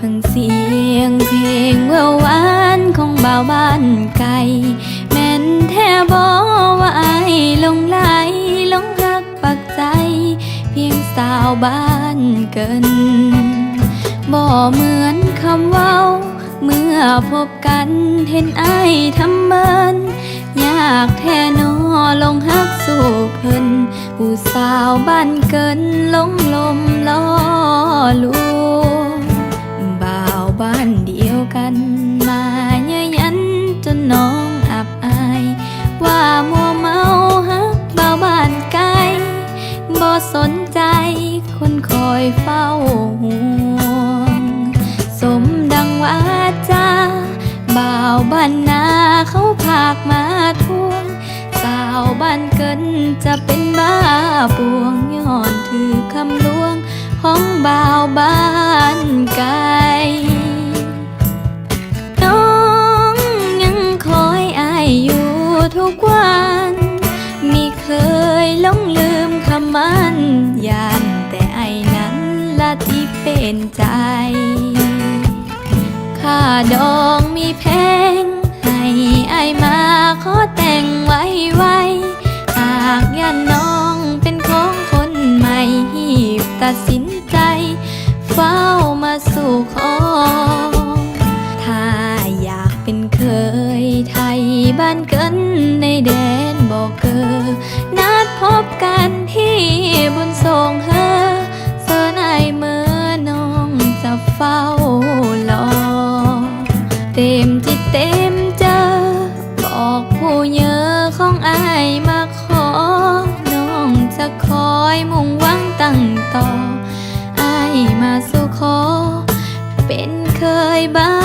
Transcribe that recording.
เสียงเพลงแวววานของบ่าวบ้านไกลแม่นแท้บอกว่าอายลงไหลลงรักปักใจ เพียงสาวบ้านเกินบ่เหมือนคำเว้า เมื่อพบกันเห็นอายทำเมินยากแท้นอลงฮักสู่เพิ่นผู้สาวบ้านเกินลงลมล้อล กัน มาเย้ยยันจนน้องอับอาย ว่ามัวเมาฮักเบาบ้านไกลบ่สนใจคนคอยเฝ้าห่วง สมดังว่าจาบ่าวบ้านนาเขาพากมาทวง สาวบ้านเกินจะเป็นบ้าปวงย้อนถือคำลวงของบ่าวบ้า มันยานแต่ไอ้นั้นละที่เป็นใจค่าดองมีแพง ให้อายมาขอแต่งไว้ไวหากยันน้องเป็นของคนใหม่หีบตัดสินใจ เฝ้ามาสู่ขอ ถ้าอยากเป็นเคยไทยบ้านเกินในแดนบอกเกอนัดพบ บุญส่งเฮอเสื้อในเมื่อน้องจะเฝ้ารอ เต็มจิตเต็มเจอ บอกผู้เยอะของอายมาขอ น้องจะคอยมุ่งหวังตั้งต่ออายมาสู่ขอ เป็นเคยบ้า